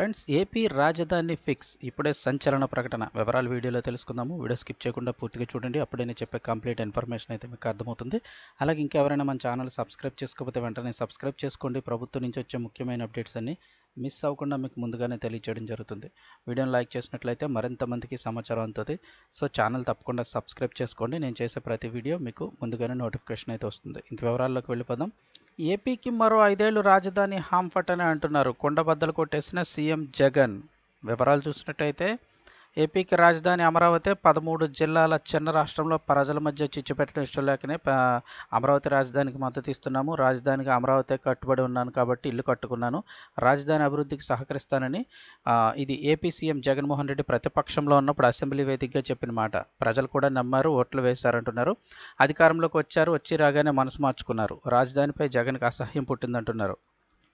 Friends AP రాజధాని fix. ఇప్పుడే సంచలన ప్రకటన. వివరాలు వీడియోలో తెలుసుకుందాము. వీడియో స్కిప్ చేయకుండా పూర్తిగా చూడండి. అప్పుడే నేను చెప్పే కంప్లీట్ ఇన్ఫర్మేషన్ అయితే మీకు అర్థమవుతుంది. అలాగే ఇంకెవరైనా మన ఛానల్ సబ్స్క్రైబ్ చేసుకోకపోతే వెంటనే సబ్స్క్రైబ్ చేసుకోండి. ప్రభుత్వం నుంచి వచ్చే ముఖ్యమైన అప్డేట్స్ అన్ని మిస్ అవ్వకుండా మీకు ముందుగానే తెలియజేయడం జరుగుతుంది. వీడియోని లైక్ చేసినట్లయితే మరింత మందికి సమాచారం అందుతుంది. సో ఛానల్ తప్పకుండా సబ్స్క్రైబ్ చేసుకోండి. నేను చేసే ప్రతి వీడియో మీకు ముందుగానే నోటిఫికేషన్ అయితే వస్తుంది. ఇంక వివరాల్లోకి వెళ్ళిపోదాం. ఏపీకి మరో ఐదేళ్ళు రాజధాని హాంఫట్ అని అంటున్నారు. కొండబద్దలు కొట్టేసిన సీఎం జగన్. వివరాలు చూసినట్టయితే ఏపీకి రాజధాని అమరావతి పదమూడు జిల్లాల చిన్న రాష్ట్రంలో ప్రజల మధ్య చిచ్చు పెట్టడం ఇష్టం లేకనే అమరావతి రాజధానికి మద్దతు ఇస్తున్నాము. రాజధానికి అమరావతి కట్టుబడి ఉన్నాను కాబట్టి ఇల్లు కట్టుకున్నాను. రాజధాని అభివృద్ధికి సహకరిస్తానని ఇది ఏపీ సీఎం జగన్మోహన్ రెడ్డి ప్రతిపక్షంలో ఉన్నప్పుడు అసెంబ్లీ వేదికగా చెప్పిన మాట. ప్రజలు కూడా నమ్మారు ఓట్లు వేశారంటున్నారు. అధికారంలోకి వచ్చారు వచ్చి రాగానే మనసు మార్చుకున్నారు. రాజధానిపై జగన్కి అసహ్యం పుట్టిందంటున్నారు.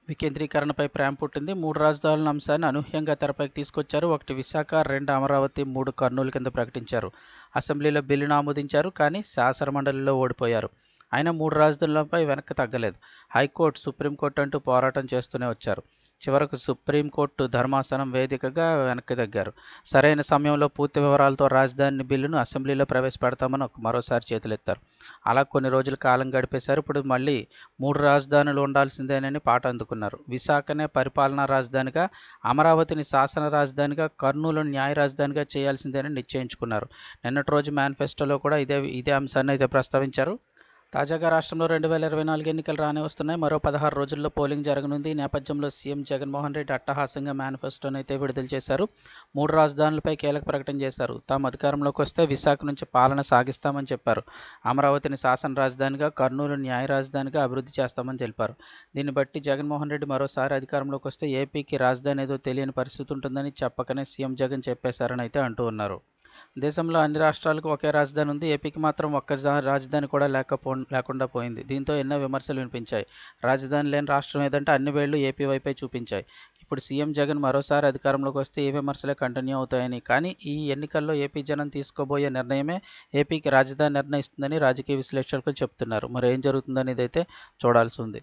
వికేంద్రీకరణపై ప్రేమ పుట్టింది. మూడు రాజధానుల అంశాన్ని అనూహ్యంగా తెరపైకి తీసుకొచ్చారు. ఒకటి విశాఖ రెండు అమరావతి మూడు కర్నూలు కింద ప్రకటించారు. అసెంబ్లీలో బిల్లును ఆమోదించారు కానీ శాసనమండలిలో ఓడిపోయారు. అయినా మూడు రాజధానులపై వెనక్కి తగ్గలేదు. హైకోర్టు సుప్రీంకోర్టు అంటూ పోరాటం చేస్తూనే వచ్చారు. చివరకు సుప్రీంకోర్టు ధర్మాసనం వేదికగా వెనక్కి తగ్గారు. సరైన సమయంలో పూర్తి వివరాలతో రాజధాని బిల్లును అసెంబ్లీలో ప్రవేశపెడతామని మరోసారి చేతులెత్తారు. అలా కొన్ని రోజులు కాలం గడిపేశారు. ఇప్పుడు మళ్ళీ మూడు రాజధానులు ఉండాల్సిందేనని పాట అందుకున్నారు. విశాఖనే పరిపాలనా రాజధానిగా అమరావతిని శాసన రాజధానిగా కర్నూలు న్యాయ రాజధానిగా చేయాల్సిందేనని నిశ్చయించుకున్నారు. నిన్నటి రోజు మేనిఫెస్టోలో కూడా ఇదే ఇదే అంశాన్ని అయితే ప్రస్తావించారు. తాజాగా రాష్ట్రంలో రెండు వేల ఇరవై నాలుగు ఎన్నికలు రానే వస్తున్నాయి. మరో పదహారు రోజుల్లో పోలింగ్ జరగనుంది. ఈ నేపథ్యంలో సీఎం జగన్మోహన్ రెడ్డి అట్టహాసంగా మేనిఫెస్టోను అయితే విడుదల చేశారు. మూడు రాజధానులపై కీలక ప్రకటన చేశారు. తాము అధికారంలోకి వస్తే విశాఖ నుంచి పాలన సాగిస్తామని చెప్పారు. అమరావతిని శాసన రాజధానిగా కర్నూలు న్యాయ రాజధానిగా అభివృద్ధి చేస్తామని తెలిపారు. దీన్ని బట్టి జగన్మోహన్ రెడ్డి మరోసారి అధికారంలోకి వస్తే ఏపీకి రాజధాని ఏదో తెలియని పరిస్థితి ఉంటుందని చెప్పకనే సీఎం జగన్ చెప్పేశారని అయితే అంటూ ఉన్నారు. దేశంలో అన్ని రాష్ట్రాలకు ఒకే రాజధాని ఉంది. ఏపీకి మాత్రం ఒక్క రాజధాని కూడా లేకపో లేకుండా పోయింది. దీంతో ఎన్నో విమర్శలు వినిపించాయి. రాజధాని లేని రాష్ట్రం ఏదంటే అన్ని వేళ్ళు ఏపీ వైపే చూపించాయి. ఇప్పుడు సీఎం జగన్ మరోసారి అధికారంలోకి వస్తే ఈ విమర్శలే కంటిన్యూ అవుతాయని. కానీ ఈ ఎన్నికల్లో ఏపీ జనం తీసుకోబోయే నిర్ణయమే ఏపీకి రాజధాని నిర్ణయిస్తుందని రాజకీయ విశ్లేషకులు చెప్తున్నారు. మరి ఏం జరుగుతుందనేది అయితే చూడాల్సి ఉంది.